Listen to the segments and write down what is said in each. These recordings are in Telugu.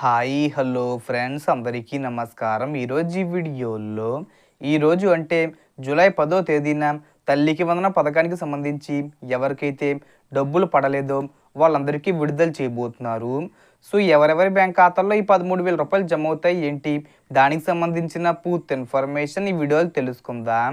హాయ్ హలో ఫ్రెండ్స్ అందరికీ నమస్కారం. ఈరోజు ఈ వీడియోలో ఈరోజు అంటే జూలై పదో తేదీన తల్లికి వందన పథకానికి సంబంధించి ఎవరికైతే డబ్బులు పడలేదో వాళ్ళందరికీ విడుదల చేయబోతున్నారు. సో ఎవరెవరి బ్యాంక్ ఖాతాల్లో ఈ పదమూడు వేల రూపాయలు జమ అవుతాయి ఏంటి? దానికి సంబంధించిన పూర్తి ఇన్ఫర్మేషన్ ఈ వీడియోలో తెలుసుకుందాం.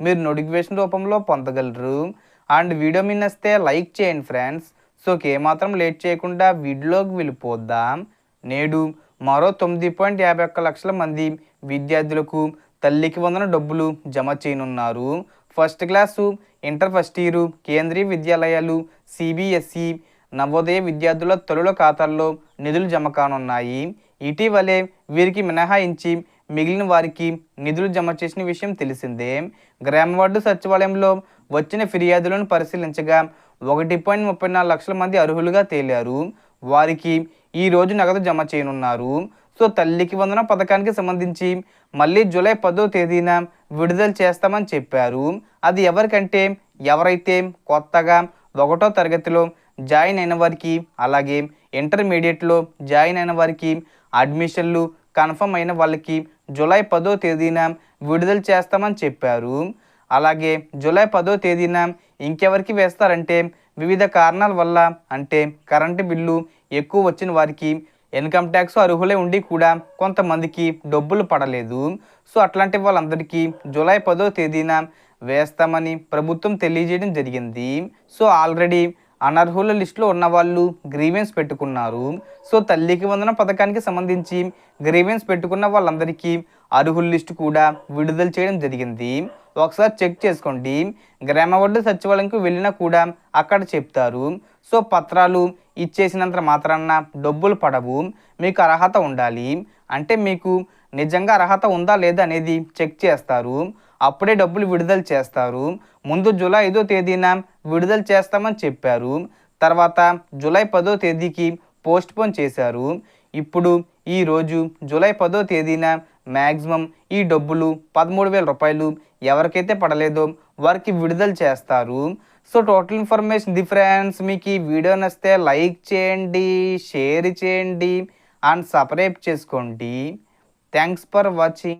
మీరు నోటిఫికేషన్ రూపంలో పొందగలరు. అండ్ వీడియో మీ నచ్చితే లైక్ చేయండి ఫ్రెండ్స్. సో ఏమాత్రం లేట్ చేయకుండా వీడియోలోకి వెళ్ళిపోద్దాం నేడు మరో తొమ్మిది పాయింట్ యాభై ఒక్క లక్షల మంది విద్యార్థులకు తల్లికి వందన డబ్బులు జమ చేయనున్నారు. First class inter first year కేంద్రీయ విద్యాలయాలు సిబిఎస్ఈ నవోదయ విద్యార్థుల తొలుల ఖాతాల్లో నిధులు జమ కానున్నాయి. ఇటీవలే వీరికి మినహాయించి మిగిలిన వారికి నిధులు జమ చేసిన విషయం తెలిసిందే. గ్రామ వార్డు సచివాలయంలో వచ్చిన ఫిర్యాదులను పరిశీలించగా ఒకటి పాయింట్ ముప్పై నాలుగు లక్షల మంది అర్హులుగా తేలారు. వారికి ఈ రోజు నగదు జమ చేయనున్నారు. సో తల్లికి వందన పథకానికి సంబంధించి మళ్ళీ జూలై పదో తేదీన విడుదల చేస్తామని చెప్పారు. అది ఎవరికంటే ఎవరైతే కొత్తగా ఒకటో తరగతిలో జాయిన్ అయిన వారికి అలాగే ఇంటర్మీడియట్లో జాయిన్ అయిన వారికి అడ్మిషన్లు కన్ఫర్మ్ అయిన వాళ్ళకి జూలై పదో తేదీన విడుదల చేస్తామని చెప్పారు. అలాగే జూలై పదో తేదీన ఇంకెవరికి వేస్తారంటే వివిధ కారణాల వల్ల అంటే కరెంటు బిల్లు ఎక్కువ వచ్చిన వారికి ఇన్కమ్ ట్యాక్స్ అర్హులే ఉండి కూడా కొంతమందికి డబ్బులు పడలేదు. సో అట్లాంటి వాళ్ళందరికీ జూలై పదో తేదీన వేస్తామని ప్రభుత్వం తెలియజేయడం జరిగింది. సో ఆల్రెడీ అనర్హుల లిస్టులో ఉన్న వాళ్ళు గ్రీవెన్స్ పెట్టుకున్నారు. సో తల్లికి వందన పథకానికి సంబంధించి గ్రీవెన్స్ పెట్టుకున్న వాళ్ళందరికీ అర్హుల లిస్టు కూడా విడుదల చేయడం జరిగింది. ఒకసారి చెక్ చేసుకోండి. గ్రామ వడ్డు సచివాలయంకు వెళ్ళినా కూడా అక్కడ చెప్తారు. సో పత్రాలు ఇచ్చేసినంత మాత్రాన డబ్బులు పడవు. మీకు అర్హత ఉండాలి. అంటే మీకు నిజంగా అర్హత ఉందా లేదా అనేది చెక్ చేస్తారు. అప్పుడే డబ్బులు విడుదల చేస్తారు. ముందు జూలై ఐదో తేదీన విడుదల చేస్తామని చెప్పారు. తర్వాత జూలై పదో తేదీకి పోస్ట్ పోన్ చేశారు. ఇప్పుడు ఈరోజు జూలై పదో తేదీన మ్యాక్సిమం ఈ డబ్బులు పదమూడు వేల రూపాయలు ఎవరికైతే పడలేదో వారికి విడుదల చేస్తారు. సో టోటల్ ఇన్ఫర్మేషన్ డిఫరెన్స్ మీకు ఈ వీడియో నచ్చితే లైక్ చేయండి షేర్ చేయండి అండ్ సబ్స్క్రైబ్ చేసుకోండి. Thanks for watching